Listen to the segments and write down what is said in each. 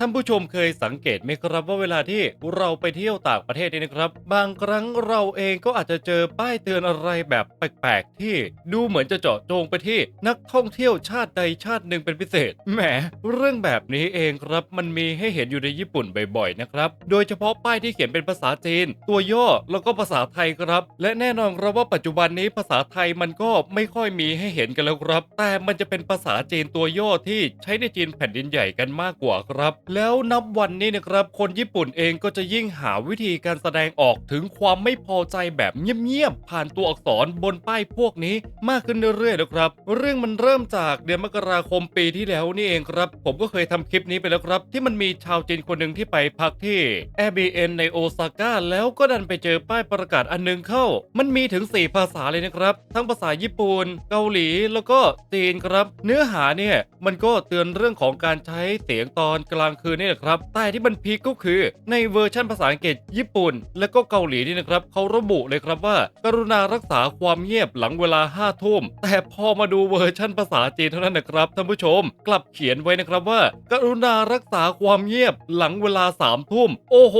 ท่านผู้ชมเคยสังเกตไหมครับว่าเวลาที่เราไปเที่ยวต่างประเทศนี่นะครับ บางครั้งเราเองก็อาจจะเจอป้ายเตือนอะไรแบบแปลกๆ ที่ดูเหมือนจะเจาะจงไปที่นักท่องเที่ยวชาติใดชาติหนึ่งเป็นพิเศษแหมเรื่องแบบนี้เองครับมันมีให้เห็นอยู่ในญี่ปุ่นบ่อยๆนะครับโดยเฉพาะป้ายที่เขียนเป็นภาษาจีน ตัวย่อแล้วก็ภาษาไทยครับ และแน่นอนครับว่าปัจจุบันนี้ภาษาไทยมันก็ไม่ค่อยมีให้เห็นกันแล้วครับ แต่มันจะเป็นภาษาจีนตัวย่อที่ใช้ในจีนแผ่นดินใหญ่กันมากกว่าครับแล้วนับวันนี้นะครับ คนญี่ปุ่นเองก็จะยิ่งหาวิธีการแสดงออกถึงความไม่พอใจแบบเงียบๆผ่านตัวอักษรบนป้ายพวกนี้มากขึ้นเรื่อยๆนะครับ เรื่องมันเริ่มจากเดือนมกราคมปีที่แล้วนี่เองครับ ผมก็เคยทำคลิปนี้ไปแล้วครับ ที่มันมีชาวจีนคนหนึ่งที่ไปพักที่ Airbnb ในโอซาก้าแล้วก็ดันไปเจอป้ายประกาศอันหนึงเข้า มันมีถึง 4 ภาษาเลยนะครับ ทั้งภาษาญี่ปุ่นเกาหลีแล้วก็จีนครับ เนื้อหาเนี่ยมันก็เตือนเรื่องของการใช้เสียงตอนกลางคืนนี่แหละครับ แต่ที่มันพีคก็คือในเวอร์ชันภาษาอังกฤษ ญี่ปุ่น และก็เกาหลีนี่นะครับเขาระบุเลยครับว่า กรุณารักษาความเงียบหลังเวลา5้าทุ่ม แต่พอมาดูเวอร์ชันภาษาจีนเท่านั้นนะครับท่านผู้ชม กลับเขียนไว้นะครับว่า กรุณารักษาความเงียบหลังเวลา3ามทุ่ม โอ้โห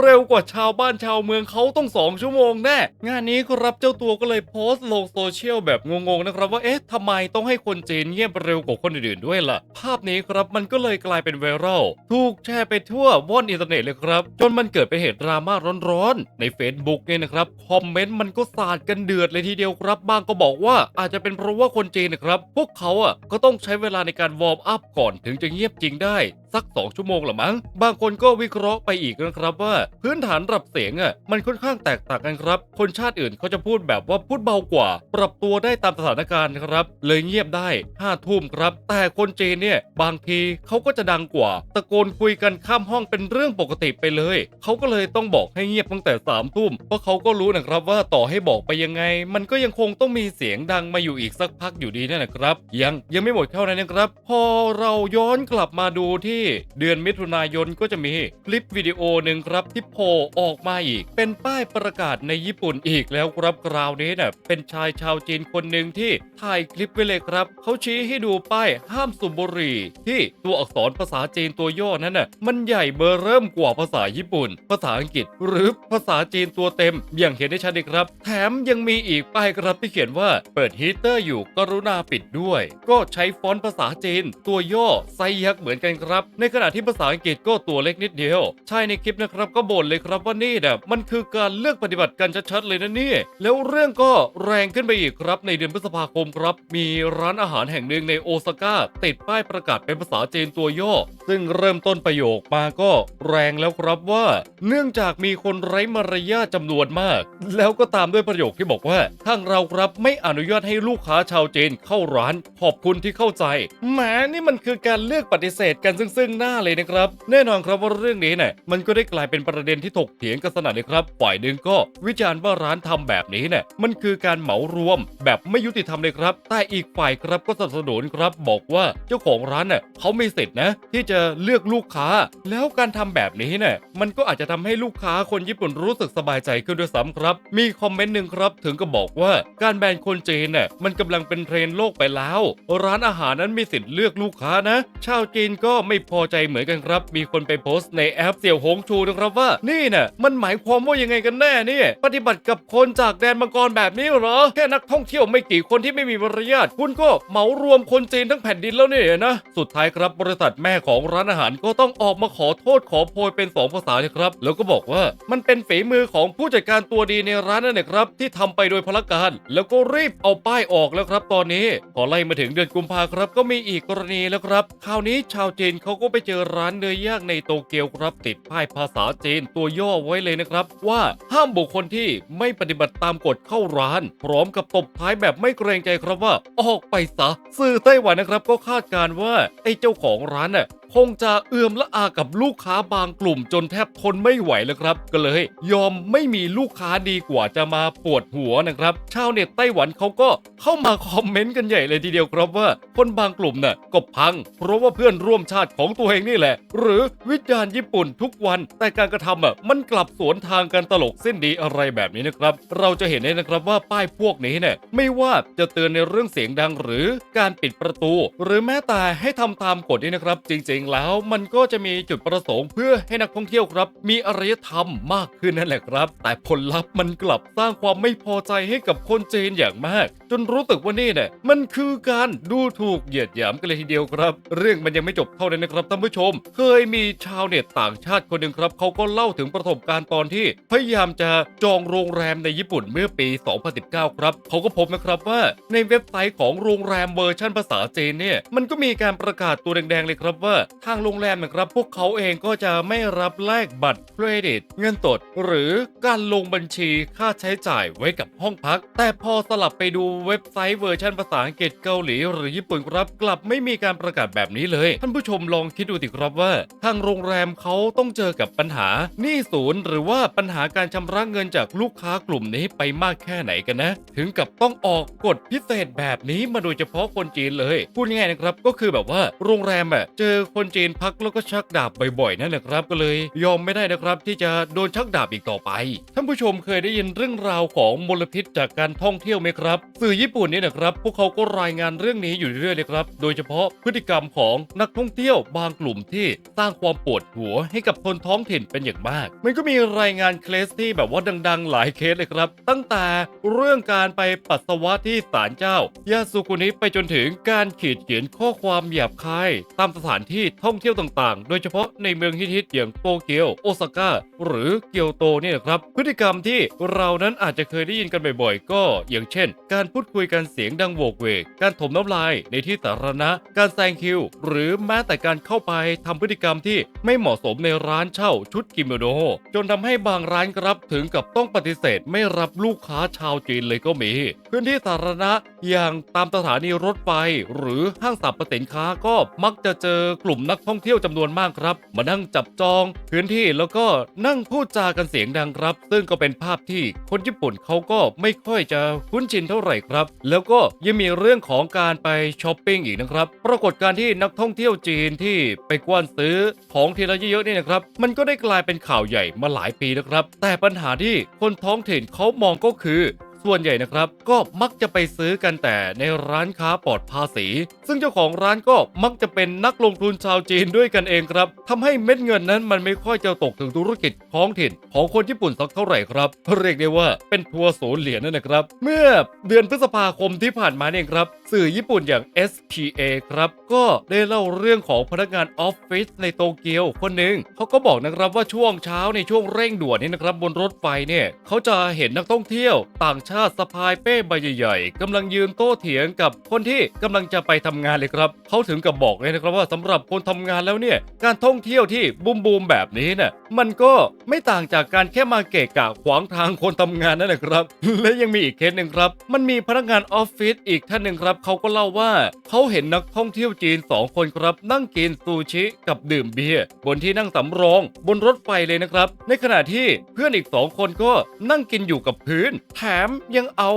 เร็วกว่าชาวบ้านชาวเมืองเขาต้อง2ชั่วโมงแน่ งานนี้ครับเจ้าตัวก็เลยโพสต์ลงโซเชียลแบบงงๆนะครับว่าเอ๊ะทำไมต้องให้คนจีนเงียบเร็วกว่าคนอื่นๆด้วยล่ะ ภาพนี้ครับมันก็เลยกลายเป็นไวรัลถูกแชร์ไปทั่วว่อนอินเทอร์เน็ตเลยครับ จนมันเกิดเป็นเหตุดราม่าร้อนๆ ใน Facebook เนี่ยนะครับ คอมเมนต์มันก็สาดกันเดือดเลยทีเดียวครับ บางก็บอกว่าอาจจะเป็นเพราะว่าคนจีนนะครับ พวกเขาอะก็ต้องใช้เวลาในการวอร์มอัพก่อนถึงจะเงียบจริงได้ สัก 2 ชั่วโมงหรือมั้ง บางคนก็วิเคราะห์ไปอีกนะครับว่า พื้นฐานระดับเสียงอะมันค่อนข้างแตกต่างกันครับ คนชาติอื่นเขาจะพูดแบบว่าพูดเบากว่า ปรับตัวได้ตามสถานการณ์ครับ เลยเงียบได้ห้าทุ่มครับ แต่คนจีนเนี่ยบางทีเขาก็จะดังกว่าตะโกนคุยกันข้ามห้องเป็นเรื่องปกติไปเลย เขาก็เลยต้องบอกให้เงียบตั้งแต่สามทุ่มเพราะเขาก็รู้นะครับว่าต่อให้บอกไปยังไง มันก็ยังคงต้องมีเสียงดังมาอยู่อีกสักพักอยู่ดีนั่นแหละครับ ยังยังไม่หมดเท่านั้นนะครับ พอเราย้อนกลับมาดูที่เดือนมิถุนายนก็จะมีคลิปวิดีโอหนึ่งครับที่โผล่ออกมาอีก เป็นป้ายประกาศในญี่ปุ่นอีกแล้วครับคราวนี้น่ะเป็นชายชาวจีนคนหนึ่งที่ถ่ายคลิปไว้เลยครับ เขาชี้ให้ดูป้ายห้ามสูบบุหรี่ที่ตัวอักษรภาษาจีนตัวัวย่อนั้นน่ะมันใหญ่เบอร์เริ่มกว่าภาษาญี่ปุ่น ภาษาอังกฤษ หรือภาษาจีนตัวเต็ม อย่างเห็นได้ชัดเลยครับ แถมยังมีอีกป้ายครับที่เขียนว่าเปิดฮีเตอร์อยู่กรุณาปิดด้วย ก็ใช้ฟอนต์ภาษาจีน ตัวย่อไซยักษ์เหมือนกันครับ ในขณะที่ภาษาอังกฤษก็ตัวเล็กนิดเดียวใชายในคลิปนะครับก็บ่นเลยครับว่านี่น่ะมันคือการเลือกปฏิบัติกันชัดๆเลยนะนี่แล้วเรื่องก็แรงขึ้นไปอีกครับ ในเดือนพฤษภาคมครับ มีร้านอาหารแห่งหนึ่งในโอซาก้าติดป้ายประกาศเป็นภาษาจีนตัวย่อ ซึ่งเริ่มต้นประโยคมาก็แรงแล้วครับว่า เนื่องจากมีคนไร้มารยาทจำนวนมาก แล้วก็ตามด้วยประโยคที่บอกว่า ทางเราครับไม่อนุญาตให้ลูกค้าชาวจีนเข้าร้าน ขอบคุณที่เข้าใจแหมนี่มันคือการเลือกปฏิเสธกันซึ่งซึ่งหน้าเลยนะครับ แน่นอนครับว่าเรื่องนี้เนี่ยมันก็ได้กลายเป็นประเด็นที่ถกเถียงกันสนั่นเลยครับฝ่ายหนึ่งก็วิจารณ์ว่าร้านทำแบบนี้เนี่ยมันคือการเหมารวมแบบไม่ยุติธรรมเลยครับ แต่อีกฝ่ายครับก็สนับสนุนครับบอกว่าเจ้าของร้านน่ะเขามีสิทธินะ ที่จะเลือกลูกค้า แล้วการทำแบบนี้เนี่ยมันก็อาจจะทำให้ลูกค้าคนญี่ปุ่นรู้สึกสบายใจขึ้นด้วยซ้ำครับ มีคอมเมนต์หนึ่งครับถึงก็บอกว่าการแบนคนจีนน่ะมันกำลังเป็นเทรนโลกไปแล้ว ร้านอาหารนั้นมีสิทธิ์เลือกลูกค้านะ ชาวจีนก็ไม่พอใจเหมือนกันครับ มีคนไปโพสต์ในแอปเสี่ยวหงชูนะครับว่า นี่น่ะมันหมายความว่ายังไงกันแน่เนี่ยปฏิบัติกับคนจากแดนมังกรแบบนี้เหรอ แค่นักท่องเที่ยวไม่กี่คนที่ไม่มีมารยาทคุณก็เหมารวมคนจีนทั้งแผ่นดินแล้วเนี่ยนะ สุดท้ายครับบริษัทแม่ของร้านหารก็ต้องออกมาขอโทษขอโพยเป็นสองภาษาเลยครับ แล้วก็บอกว่ามันเป็นฝีมือของผู้จัดการตัวดีในร้านนั่นแหละครับ ที่ทำไปโดยพลการ แล้วก็รีบเอาป้ายออกแล้วครับ ตอนนี้พอไล่มาถึงเดือนกุมภาครับ ก็มีอีกกรณีแล้วครับ คราวนี้ชาวจีนเขาก็ไปเจอร้านเนื้อย่างในโตเกียวครับติดป้ายภาษาจีนตัวย่อไว้เลยนะครับ ว่าห้ามบุคคลที่ไม่ปฏิบัติตามกฎเข้าร้าน พร้อมกับตบท้ายแบบไม่เกรงใจครับว่า ออกไปซะสื่อไต้หวันนะครับก็คาดการณ์ว่าไอ้เจ้าของร้านน่ะ คงจะเอื้อมละอากับลูกค้าบางกลุ่มจนแทบทนไม่ไหวแล้วครับ ก็เลย ยอมไม่มีลูกค้าดีกว่าจะมาปวดหัวนะครับ ชาวเน็ตไต้หวันเขาก็เข้ามาคอมเมนต์กันใหญ่เลยทีเดียวครับว่า คนบางกลุ่มน่ะก็พัง เพราะว่าเพื่อนร่วมชาติของตัวเองนี่แหละ หรือวิจารณ์ญี่ปุ่นทุกวัน แต่การกระทำอะมันกลับสวนทางกันตลกเส้นดีอะไรแบบนี้นะครับ เราจะเห็นได้นะครับว่าป้ายพวกนี้เนี่ยไม่ว่าจะเตือนในเรื่องเสียงดังหรือการปิดประตู หรือแม้แต่ให้ทำตามกฎนี่นะครับ จริงงแล้ว มันก็จะมีจุดประสงค์เพื่อให้นักท่องเที่ยวครับ มีอารยธรรมมากขึ้นนั่นแหละครับ แต่ผลลัพธ์มันกลับสร้างความไม่พอใจให้กับคนจีนอย่างมาก จนรู้สึกว่านี่เนี่ยมันคือการดูถูกเหยียดหยามกันเลยทีเดียวครับ เรื่องมันยังไม่จบเท่านั้นนะครับท่านผู้ชม เคยมีชาวเน็ตต่างชาติคนหนึ่งครับเขาก็เล่าถึงประสบการณ์ตอนที่ พยายามจะจองโรงแรมในญี่ปุ่นเมื่อปี 2019 ครับเขาก็พบนะครับว่าในเว็บไซต์ของโรงแรมเวอร์ชันภาษาจีนเนี่ยมันก็มีการประกาศตัวแดงๆเลยครับว่าทางโรงแรมนะครับพวกเขาเองก็จะไม่รับแลกบัตรเครดิต เงินสดหรือการลงบัญชีค่าใช้จ่ายไว้กับห้องพัก แต่พอสลับไปดูเว็บไซต์เวอร์ชันภาษาอังกฤษเกาหลีหรือญี่ปุ่นครับกลับไม่มีการประกาศแบบนี้เลย ท่านผู้ชมลองคิดดูสิครับว่า ทางโรงแรมเขาต้องเจอกับปัญหาหนี้ศูนย์หรือว่าปัญหาการชำระเงินจากลูกค้ากลุ่มนี้ไปมากแค่ไหนกันนะ ถึงกับต้องออกกฎพิเศษแบบนี้มาโดยเฉพาะคนจีนเลยพูดง่ายๆนะครับก็คือแบบว่าโรงแรมอะเจอคนจีนพักแล้วก็ชักดาบบ่อยๆนั่นแหละครับ ก็เลยยอมไม่ได้นะครับ ที่จะโดนชักดาบอีกต่อไป ท่านผู้ชมเคยได้ยินเรื่องราวของมลพิษจากการท่องเที่ยวไหมครับ สื่อญี่ปุ่นนี่นะครับ พวกเขาก็รายงานเรื่องนี้อยู่เรื่อยๆเลยครับ โดยเฉพาะพฤติกรรมของนักท่องเที่ยวบางกลุ่มที่สร้างความปวดหัวให้กับคนท้องถิ่นเป็นอย่างมาก มันก็มีรายงานเคสที่แบบว่าดัง ๆ หลายเคสเลยครับ ตั้งแต่เรื่องการไปปัสสาวะที่ศาลเจ้ายาสุกุนิไปจนถึงการขีดเขียนข้อความหยาบคายตามสถานที่ท่องเที่ยวต่างๆ โดยเฉพาะในเมืองฮิตๆอย่างโตเกียวโอซาก้าหรือเกียวโตเนี่ยนะครับ พฤติกรรมที่เรานั้นอาจจะเคยได้ยินกันบ่อยๆ ก็อย่างเช่น การพูดคุยกันเสียงดังโวกเวก การถมน้ำลายในที่สาธารณะ การแซงคิว หรือแม้แต่การเข้าไปทำพฤติกรรมที่ไม่เหมาะสมในร้านเช่าชุดกิโมโนจนทำให้บางร้านครับถึงกับต้องปฏิเสธไม่รับลูกค้าชาวจีนเลยก็มี พื้นที่สาธารณะอย่างตามสถานีรถไฟหรือห้างสรรพสินค้าก็มักจะเจอกลุ่มุ่มนักท่องเที่ยวจำนวนมากครับ มานั่งจับจองพื้นที่แล้วก็นั่งพูดจากันเสียงดังครับ ซึ่งก็เป็นภาพที่คนญี่ปุ่นเขาก็ไม่ค่อยจะคุ้นชินเท่าไหร่ครับ แล้วก็ยังมีเรื่องของการไปช้อปปิ้งอีกนะครับ ปรากฏการที่นักท่องเที่ยวจีนที่ไปกว้านซื้อของทีละเยอะๆนี่นะครับ มันก็ได้กลายเป็นข่าวใหญ่มาหลายปีนะครับ แต่ปัญหาที่คนท้องถิ่นเขามองก็คือ ส่วนใหญ่นะครับ ก็มักจะไปซื้อกันแต่ในร้านค้าปลอดภาษี ซึ่งเจ้าของร้านก็มักจะเป็นนักลงทุนชาวจีนด้วยกันเองครับทำให้เม็ดเงินนั้นมันไม่ค่อยจะตกถึงธุรกิจท้องถิ่น ของคนญี่ปุ่นสักเท่าไหร่ครับ เรียกได้ว่าเป็นทัวร์ศูนย์เหรียญนั่นนะครับ เมื่อเดือนพฤษภาคมที่ผ่านมาเนี่ยครับ สื่อญี่ปุ่นอย่าง SPA ครับ ก็ได้เล่าเรื่องของพนักงานออฟฟิศในโตเกียวคนหนึ่งเขาก็บอกนะครับว่าช่วงเช้าในช่วงเร่งด่วนนี่นะครับบนรถไฟเนี่ยเขาจะเห็นนักท่องเที่ยวต่างชาติสะพายเป้ใบใหญ่ๆกำลังยืนโต้เถียงกับคนที่กำลังจะไปทำงานเลยครับเขาถึงกับบอกเลยนะครับว่าสำหรับคนทำงานแล้วเนี่ยการท่องเที่ยวที่บูมบูมแบบนี้น่ะมันก็ไม่ต่างจากการแค่มาเกะกะขวางทางคนทำงานนั่นแหละครับ และยังมีอีกเคสหนึ่งครับ มันมีพนักงานออฟฟิศอีกท่านหนึ่งครับเขาก็เล่าว่าเขาเห็นนักท่องเที่ยวจีนสองคนครับ นั่งกินซูชิกับดื่มเบียร์บนที่นั่งสำรอง บนรถไฟเลยนะครับ ในขณะที่เพื่อนอีกสองคนก็นั่งกินอยู่กับพื้น แถมยังเอา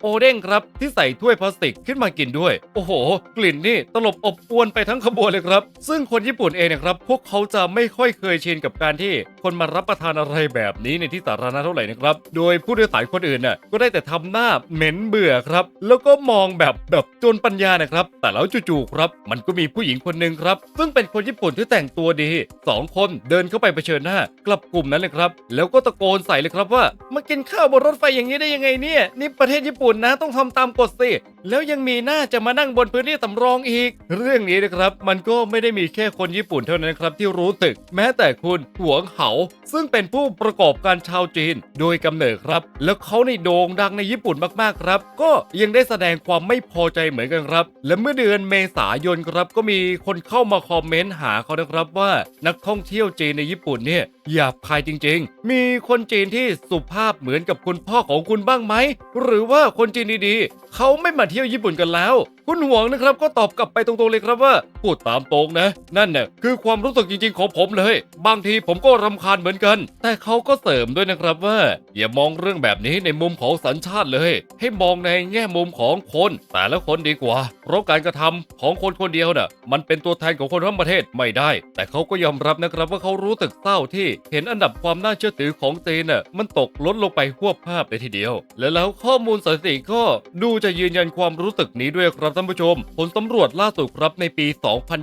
โอเด้งครับที่ใส่ถ้วยพลาสติกขึ้นมากินด้วย โอ้โห กลิ่นนี่ตลบอบอวนไปทั้งขบวนเลยครับ ซึ่งคนญี่ปุ่นเองเนะครับพวกเขาจะไม่ค่อยเคยชินกับการที่คนมารับประทานอะไรแบบนี้ในที่สาธารณะเท่าไหร่นะครับ โดยผู้โดยสารคนอื่นน่ะก็ได้แต่ทำหน้าเหม็นเบื่อครับ แล้วก็มองแบบแบบจนปัญญานะครับ แต่แล้วจู่ๆครับ มันก็มีผู้หญิงคนหนึ่งครับ ซึ่งเป็นคนญี่ปุ่นที่แต่งตัวดีสองคนเดินเข้าไปเผชิญหน้า กลับกลุ่มนั้นเลยครับ แล้วก็ตะโกนใส่เลยครับว่ามากินข้าวบนรถไฟอย่างนี้ได้ยังไงเนี่ยนี่ประเทศญี่ปุ่นนะ ต้องทำตามกฎสิ แล้วยังมีหน้าจะมานั่งบนพื้นที่สำรองอีก เรื่องนี้นะครับ มันก็ไม่ได้มีแค่คนญี่ปุ่นเท่านั้นครับที่รู้ตึก แม้แต่คุณหวงเหา ซึ่งเป็นผู้ประกอบการชาวจีน โดยกำเนิดครับ แล้วเขาในโด่งดังในญี่ปุ่นมากๆครับ ก็ยังได้แสดงความไม่พอใจเหมือนกันครับ และเมื่อเดือนเมษายนครับ ก็มีคนเข้ามาคอมเมนต์หาเขานะครับว่านักท่องเที่ยวจีนในญี่ปุ่นเนี่ยหยาบคายจริง ๆ มีคนจีนที่สุภาพเหมือนกับคุณพ่อของคุณบ้างไหมหรือว่าคนจีนดีๆเขาไม่มาเที่ยวญี่ปุ่นกันแล้วคุณหวงนะครับก็ตอบกลับไปตรงๆเลยครับว่า พูดตามตรงนะ นั่นเนี่ยคือความรู้สึกจริงๆของผมเลย บางทีผมก็รำคาญเหมือนกัน แต่เขาก็เสริมด้วยนะครับว่า อย่ามองเรื่องแบบนี้ในมุมของสัญชาติเลย ให้มองในแง่มุมของคน แต่ละคนดีกว่า เพราะการกระทำของคนคนเดียวน่ะ มันเป็นตัวแทนของคนทั้งประเทศไม่ได้ แต่เขาก็ยอมรับนะครับว่าเขารู้สึกเศร้าที่ เห็นอันดับความน่าเชื่อถือของจีนน่ะมันตกลดลงไปหัวภาพเลยทีเดียว และแล้วข้อมูลสถิติก็ดูจะยืนยันความรู้สึกนี้ด้วยครับท่านผู้ชม ผลสำรวจล่าสุดครับในปี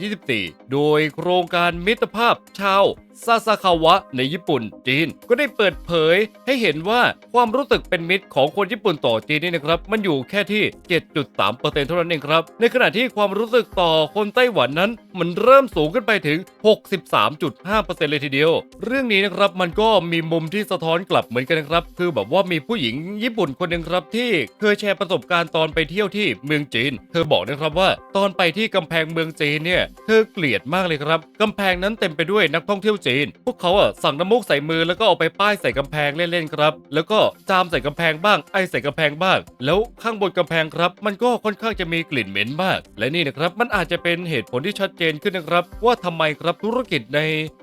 2024 โดยโครงการมิตรภาพชาว ซาซาคาวะในญี่ปุ่นจีน ก็ได้เปิดเผยให้เห็นว่าความรู้สึกเป็นมิตรของคนญี่ปุ่นต่อจีนนี่นะครับ มันอยู่แค่ที่ 7.3%เท่านั้นเองครับ ในขณะที่ความรู้สึกต่อคนไต้หวันนั้น มันเริ่มสูงขึ้นไปถึง 63.5%เลยทีเดียว เรื่องนี้นะครับมันก็มีมุมที่สะท้อนกลับเหมือนกันนะครับ คือแบบว่ามีผู้หญิงญี่ปุ่นคนหนึ่งครับที่เคยแชร์ประสบการณ์ตอนไปเที่ยวที่เมืองจีน เธอบอกนะครับว่าตอนไปที่กำแพงเมืองจีนเนี่ยเธอเกลียดมากเลยครับกำแพงนั้นเต็มไปด้วยนักท่องเที่ยวจีนพวกเขาอะสั่งน้ำมูกใส่มือแล้วก็เอาไปป้ายใส่กำแพงเล่นๆครับ แล้วก็จามใส่กำแพงบ้าง ไอใส่กำแพงบ้าง แล้วข้างบนกำแพงครับ มันก็ค่อนข้างจะมีกลิ่นเหม็นมาก และนี่นะครับมันอาจจะเป็นเหตุผลที่ชัดเจนขึ้นนะครับ ว่าทำไมครับธุรกิจใน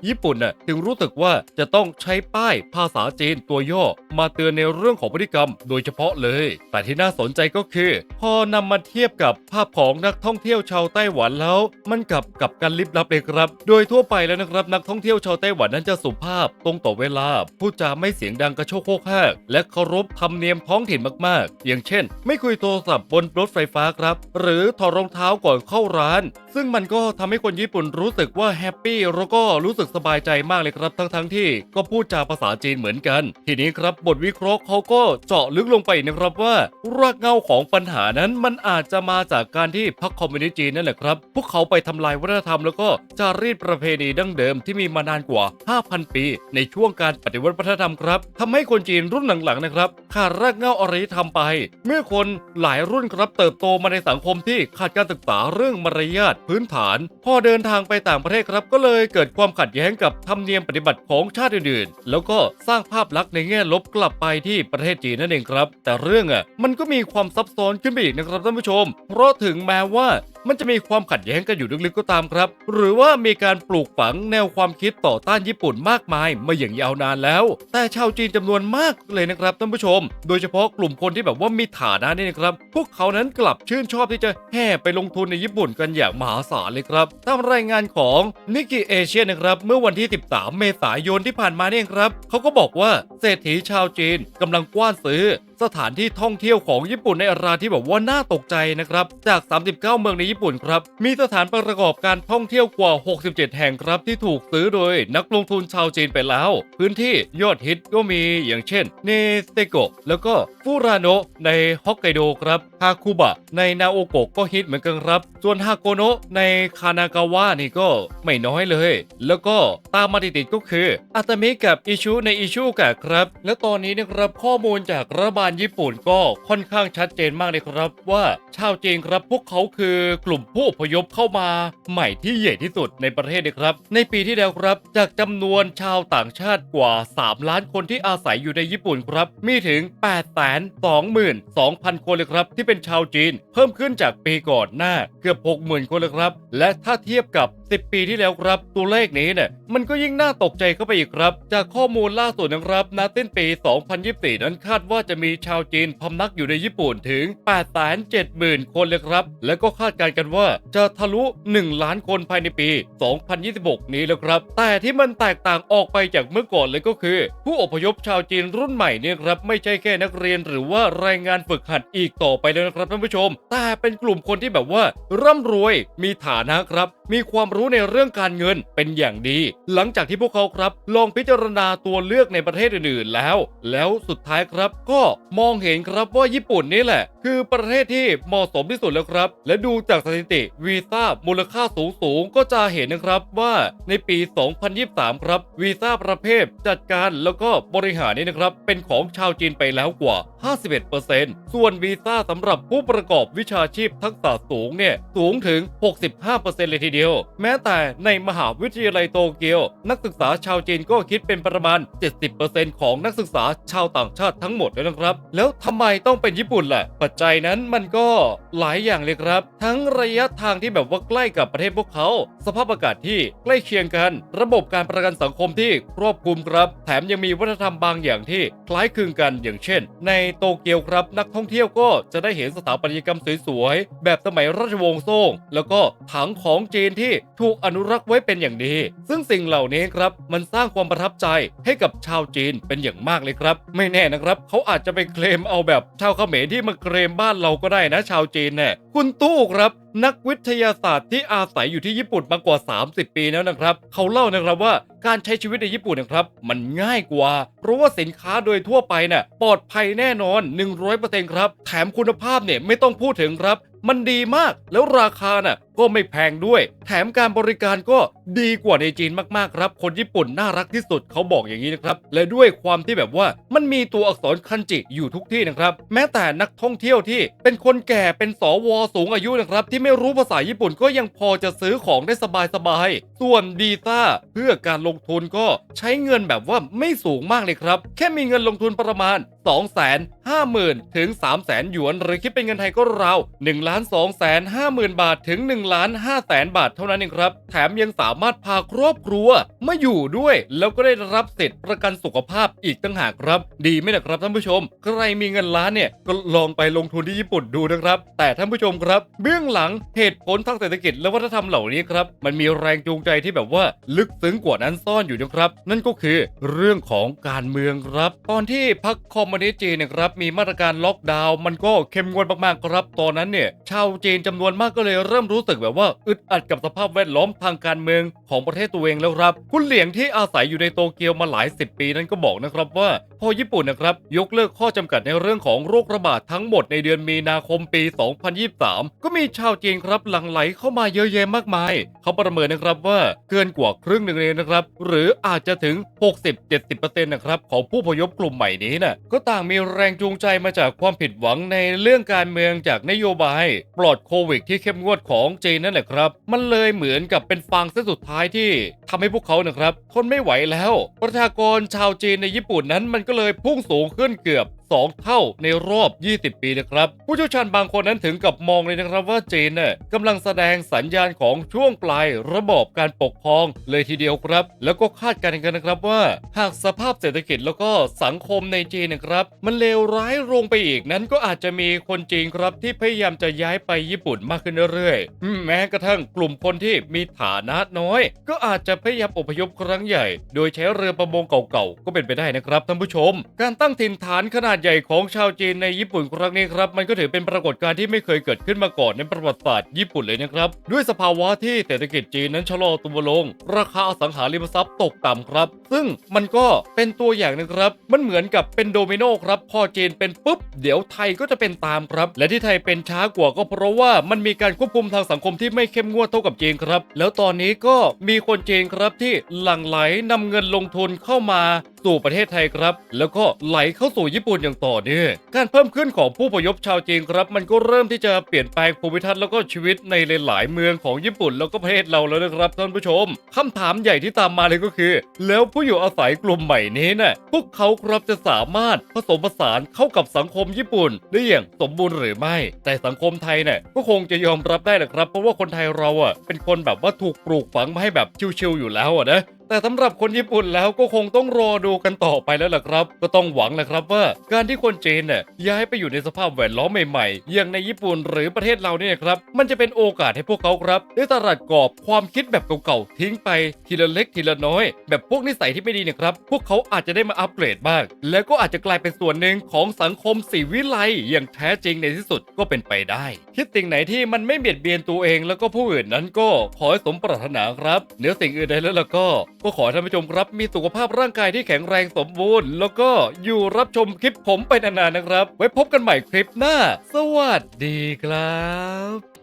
ญี่ปุ่นน่ะถึงรู้สึกว่าจะต้องใช้ป้ายภาษาจีนตัวย่อ มาเตือนในเรื่องของพฤติกรรม โดยเฉพาะเลย แต่ที่น่าสนใจก็คือ พอนำมาเทียบกับภาพของนักท่องเที่ยวชาวไต้หวันแล้ว มันกลับกับการลิบลับเลยครับ โดยทั่วไปแล้วนะครับนักท่องเที่ยวชาวไต้หวันนั้นจะสุภาพตรงต่อเวลาพูดจาไม่เสียงดังกระโชกโคกแหกและเคารพธรรมเนียมท้องถิ่นมากๆ อย่างเช่น ไม่คุยโทรศัพท์บนรถไฟฟ้าครับ หรือถอดรองเท้าก่อนเข้าร้าน ซึ่งมันก็ทำให้คนญี่ปุ่นรู้สึกว่าแฮปปี้แล้วก็รู้สึกสบายใจมากเลยครับทั้งๆที่ ก็พูดจาภาษาจีนเหมือนกัน ทีนี้ครับบทวิเคราะห์เขาก็เจาะลึกลงไปนะครับว่ารากเหง้าของปัญหานั้นมันอาจจะมาจากการที่พรรคคอมมิวนิสต์จีนนั่นแหละครับ พวกเขาไปทำลายวัฒนธรรมแล้วก็จารีตประเพณีดั้งเดิมที่มีมานานกว่า 5,000 ปี ในช่วงการปฏิวัติวัฒนธรรมครับทำให้คนจีนรุ่นหลังๆนะครับขาดรากเหง้าอารยธรรมไป เมื่อคนหลายรุ่นครับเติบโตมาในสังคมที่ขาดการศึกษาเรื่องมารยาทพื้นฐาน พอเดินทางไปต่างประเทศครับ ก็เลยเกิดความขัดแย้งกับธรรมเนียมปฏิบัติของชาติอื่นๆ แล้วก็สร้างภาพลักษณ์ในแง่ลบกลับไปที่ประเทศจีนนั่นเองครับ แต่เรื่องอะมันก็มีความซับซ้อนขึ้นไปอีกนะครับท่านผู้ชม เพราะถึงแม้ว่า มันจะมีความขัดแย้งกันอยู่ลึกๆก็ตามครับ หรือว่ามีการปลูกฝังแนวความคิดต่อต้านญี่ปุ่นมากมายมาอย่างยาวนานแล้ว แต่ชาวจีนจำนวนมากเลยนะครับท่านผู้ชม โดยเฉพาะกลุ่มคนที่แบบว่ามีฐานะนี่นะครับ พวกเขานั้นกลับชื่นชอบที่จะแห่ไปลงทุนในญี่ปุ่นกันอย่างมหาศาลเลยครับ ตามรายงานของนิก i เอเชียนะครับ เมื่อวันที่ 13 เมษายนที่ผ่านมาเนี่ยครับ เขาก็บอกว่าเศรษฐีชาวจีนกำลังกว้านซื้อสถานที่ท่องเที่ยวของญี่ปุ่นในอราที่แบบว่าน่าตกใจนะครับ จาก 39 เมืองในญี่ปุ่นครับ มีสถานประกอบการท่องเที่ยวกว่า 67 แห่งครับ ที่ถูกซื้อโดยนักลงทุนชาวจีนไปแล้ว พื้นที่ยอดฮิตก็มีอย่างเช่น เนสเตโกะแล้วก็ฟูราโนะในฮอกไกโดครับฮาคุบะในนาโอโกะก็ฮิตเหมือนกันครับ ส่วนฮาโกโนะในคานากาวะนี่ก็ไม่น้อยเลย แล้วก็ตามมาติดๆก็คืออาตามิกับอิชูในอิชูกะครับ และตอนนี้นะครับข้อมูลจากรัฐบาลญี่ปุ่นก็ค่อนข้างชัดเจนมากเลยครับว่าชาวจีนครับพวกเขาคือกลุ่มผู้อพยพเข้ามาใหม่ที่ใหญ่ที่สุดในประเทศนะครับ ในปีที่แล้วครับ จากจำนวนชาวต่างชาติกว่า 3 ล้านคนที่อาศัยอยู่ในญี่ปุ่นครับ มีถึง 8 2 2 0 0 0 คนเลยครับ ที่เป็นชาวจีน เพิ่มขึ้นจากปีก่อนหน้าเกือบ 60,000 คนเลยครับ และถ้าเทียบกับ10 ปีที่แล้วครับ ตัวเลขนี้เนี่ยมันก็ยิ่งน่าตกใจเข้าไปอีกครับ จากข้อมูลล่าสุดนะครับณต้นปี 2024 นั้นคาดว่าจะมีชาวจีนพำนักอยู่ในญี่ปุ่นถึง870,000 คนเลยครับ และก็คาดการณ์กันว่าจะทะลุ 1 ล้านคนภายในปี 2026 นี้แล้วครับ แต่ที่มันแตกต่างออกไปจากเมื่อก่อนเลยก็คือ ผู้อพยพชาวจีนรุ่นใหม่เนี่ยครับไม่ใช่แค่นักเรียนหรือว่าแรงงานฝึกหัดอีกต่อไปแล้วนะครับท่านผู้ชม แต่เป็นกลุ่มคนที่แบบว่า ร่ำรวยมีฐานะครับ มีความรู้ในเรื่องการเงินเป็นอย่างดี หลังจากที่พวกเขาครับ ลองพิจารณาตัวเลือกในประเทศอื่นๆแล้ว แล้วสุดท้ายครับ ก็มองเห็นครับว่าญี่ปุ่นนี่แหละ คือประเทศที่เหมาะสมที่สุดแล้วครับ และดูจากสถิติวีซ่ามูลค่าสูงสูงๆก็จะเห็นนะครับว่าในปี 2023 ครับวีซ่าประเภทจัดการแล้วก็บริหารนี่นะครับเป็นของชาวจีนไปแล้วกว่า 51%ส่วนวีซ่าสำหรับผู้ประกอบวิชาชีพทักษะสูงเนี่ยสูงถึง 65%เลยทีเดียวแม้แต่ในมหาวิทยาลัยโตเกียว นักศึกษาชาวจีนก็คิดเป็นประมาณ 70%ของนักศึกษาชาวต่างชาติทั้งหมดแล้วนะครับ แล้วทำไมต้องเป็นญี่ปุ่นล่ะ ปัจจัยนั้นมันก็หลายอย่างเลยครับ ทั้งระยะทางที่แบบว่าใกล้กับประเทศพวกเขา สภาพอากาศที่ใกล้เคียงกัน ระบบการประกันสังคมที่ครอบคลุมครับ แถมยังมีวัฒนธรรมบางอย่างที่คล้ายคลึงกันอย่างเช่น ในโตเกียวครับ นักท่องเที่ยวก็จะได้เห็นสถาปัตยกรรมสวยๆแบบสมัยราชวงศ์ซ่ง แล้วก็ถังของจีนที่ถูกอนุรักษ์ไว้เป็นอย่างดี ซึ่งสิ่งเหล่านี้ครับมันสร้างความประทับใจให้กับชาวจีนเป็นอย่างมากเลยครับ ไม่แน่นะครับเขาอาจจะไปเคลมเอาแบบชาวเขมรที่มาเคลมบ้านเราก็ได้นะ ชาวจีนเนี่ยคุณตู้ครับ นักวิทยาศาสตร์ที่อาศัยอยู่ที่ญี่ปุ่นมากว่า 30 ปีแล้วนะครับ เขาเล่านะครับว่าการใช้ชีวิตในญี่ปุ่นนะครับ มันง่ายกว่า เพราะว่าสินค้าโดยทั่วไปน่ะปลอดภัยแน่นอน 100%ครับ แถมคุณภาพเนี่ยไม่ต้องพูดถึงครับ มันดีมากแล้วราคาน่ะ ก็ไม่แพงด้วย แถมการบริการก็ดีกว่าในจีนมากๆครับ คนญี่ปุ่นน่ารักที่สุดเขาบอกอย่างนี้นะครับ และด้วยความที่แบบว่ามันมีตัวอักษรคันจิอยู่ทุกที่นะครับ แม้แต่นักท่องเที่ยวที่เป็นคนแก่เป็นสวสูงอายุนะครับ ที่ไม่รู้ภาษาญี่ปุ่นก็ยังพอจะซื้อของได้สบายๆส่วนดีซ่าเพื่อการลงทุนก็ใช้เงินแบบว่าไม่สูงมากเลยครับ แค่มีเงินลงทุนประมาณ 2 5 0 0 0 0 ถึง 3 0 0 0 0 0หยวน หรือคิดเป็นเงินไทยก็ราว1ล้าน2 5 0 0 0 0 บาทถึง1ล้าน5แสนบาทเท่านั้นเองครับ แถมยังสามารถพาครอบครัวมาอยู่ด้วย แล้วก็ได้รับสิทธิประกันสุขภาพอีกตั้งหากครับ ดีไหมนะครับท่านผู้ชม ใครมีเงินล้านเนี่ยก็ลองไปลงทุนที่ญี่ปุ่นดูนะครับ แต่ท่านผู้ชมครับ เบื้องหลังเหตุผลทางเศรษฐกิจและวัฒนธรรมเหล่านี้ครับ มันมีแรงจูงใจที่แบบว่าลึกซึ้งกว่านั้นซ่อนอยู่นะครับ นั่นก็คือเรื่องของการเมืองครับ ตอนที่พรรคคอมมิวนิสต์จีนนะครับมีมาตรการล็อกดาวน์มันก็เข้มงวดมากๆครับ ตอนนั้นเนี่ยชาวจีนจำนวนมากก็เลยเริ่มรู้สึกแบบว่าอึดอัดกับสภาพแวดล้อมทางการเมืองของประเทศตัวเองแล้วครับ คุณเหลียงที่อาศัยอยู่ในโตเกียวมาหลายสิบปีนั้นก็บอกนะครับว่า พอญี่ปุ่นนะครับยกเลิกข้อจำกัดในเรื่องของโรคระบาดทั้งหมดในเดือนมีนาคมปี 2023 ก็มีชาวจีนครับหลั่งไหลเข้ามาเยอะแยะมากมาย เขาประเมินนะครับว่าเกินกว่าครึ่งหนึ่งเลยนะครับ หรืออาจจะถึง 60-70%นะครับของผู้พยพกลุ่มใหม่นี้น่ะก็ต่างมีแรงจูงใจมาจากความผิดหวังในเรื่องการเมืองจากนโยบาย ปลอดโควิดที่เข้มงวดของจนนั่นแหละครับ มันเลยเหมือนกับเป็นฟางเส้นสุดท้ายที่ทำให้พวกเขานะครับทนไม่ไหวแล้ว ประชากรชาวจีนในญี่ปุ่นนั้นมันก็เลยพุ่งสูงขึ้นเกือบ 2 เท่าในรอบ 20 ปีนะครับผู้เชี่ยวชาญบางคนนั้นถึงกับมองเลยนะครับว่าจีนน่ะกำลังแสดงสัญญาณของช่วงปลายระบอบการปกครองเลยทีเดียวครับ แล้วก็คาดการณ์กันนะครับว่า หากสภาพเศรษฐกิจแล้วก็สังคมในจีนนะครับ มันเลวร้ายลงไปอีกนั้นก็อาจจะมีคนจีนครับที่พยายามจะย้ายไปญี่ปุ่นมากขึ้นเรื่อยๆแม้กระทั่งกลุ่มคนที่มีฐานะน้อย ก็อาจจะพยายามอพยพครั้งใหญ่ โดยใช้เรือประมงเก่าๆก็เป็นไปได้นะครับท่านผู้ชม การตั้งถิ่นฐานขนาดใหญ่ของชาวจีนในญี่ปุ่นครั้งนี้ครับมันก็ถือเป็นปรากฏการณ์ที่ไม่เคยเกิดขึ้นมาก่อนในประวัติศาสตร์ญี่ปุ่นเลยนะครับ ด้วยสภาวะที่เศรษฐกิจจีนนั้นชะลอตัวลง ราคาอสังหาริมทรัพย์ตกต่ำครับ ซึ่งมันก็เป็นตัวอย่างนึงครับ มันเหมือนกับเป็นโดมิโนครับพอจีนเป็นปุ๊บ เดี๋ยวไทยก็จะเป็นตามครับ และที่ไทยเป็นช้ากว่าก็เพราะว่ามันมีการควบคุมทางสังคมที่ไม่เข้มงวดเท่ากับจีนครับ แล้วตอนนี้ก็มีคนจีนครับที่หลั่งไหลนำเงินลงทุนเข้ามาสู่ประเทศไทยครับ แล้วก็ไหลเข้าสู่ญี่ปุ่นอย่างต่อเนื่องการเพิ่มขึ้นของผู้พยพชาวจีนครับ มันก็เริ่มที่จะเปลี่ยนแปลงภูมิทัศน์แล้วก็ชีวิตในหลายๆเมืองของญี่ปุ่นแล้วก็ประเทศเราแล้วนะครับท่านผู้ชมคำถามใหญ่ที่ตามมาเลยก็คือ แล้วผู้อยู่อาศัยกลุ่มใหม่นี้น่ะพวกเขาครับจะสามารถผสมผสานเข้ากับสังคมญี่ปุ่นได้อย่างสมบูรณ์หรือไม่ แต่สังคมไทยเนี่ยก็คงจะยอมรับได้แหละครับ เพราะว่าคนไทยเราอะเป็นคนแบบว่าถูกปลูกฝังมาให้แบบชิวๆอยู่แล้วอะนะ แต่สำหรับคนญี่ปุ่นแล้วก็คงต้องรอดูกันต่อไปแล้วล่ะครับ ก็ต้องหวังแหละครับว่า การที่คนจีนเนี่ยย้ายไปอยู่ในสภาพแวดล้อมใหม่ๆ อย่างในญี่ปุ่นหรือประเทศเราเนี่ยครับมันจะเป็นโอกาสให้พวกเขาครับได้ตลาดกรอบความคิดแบบเก่าๆทิ้งไปทีละเล็กทีละน้อย แบบพวกนิสัยที่ไม่ดีเนะครับพวกเขาอาจจะได้มาอัปเกรดบ้าง แล้วก็อาจจะกลายเป็นส่วนหนึ่งของสังคมสีวิไลอย่างแท้จริงในที่สุดก็เป็นไปได้ คิดสิ่งไหนที่มันไม่เบียดเบียนตัวเองแล้วก็ผู้อื่นนั้นก็ขอให้สมปรารถนาครับเหนือสิ่งอื่นใดแล้วล่ะก็ ก็ขอท่านผู้ชมครับ มีสุขภาพร่างกายที่แข็งแรงสมบูรณ์ แล้วก็อยู่รับชมคลิปผมไปนานๆนะครับ ไว้พบกันใหม่คลิปหน้า สวัสดีครับ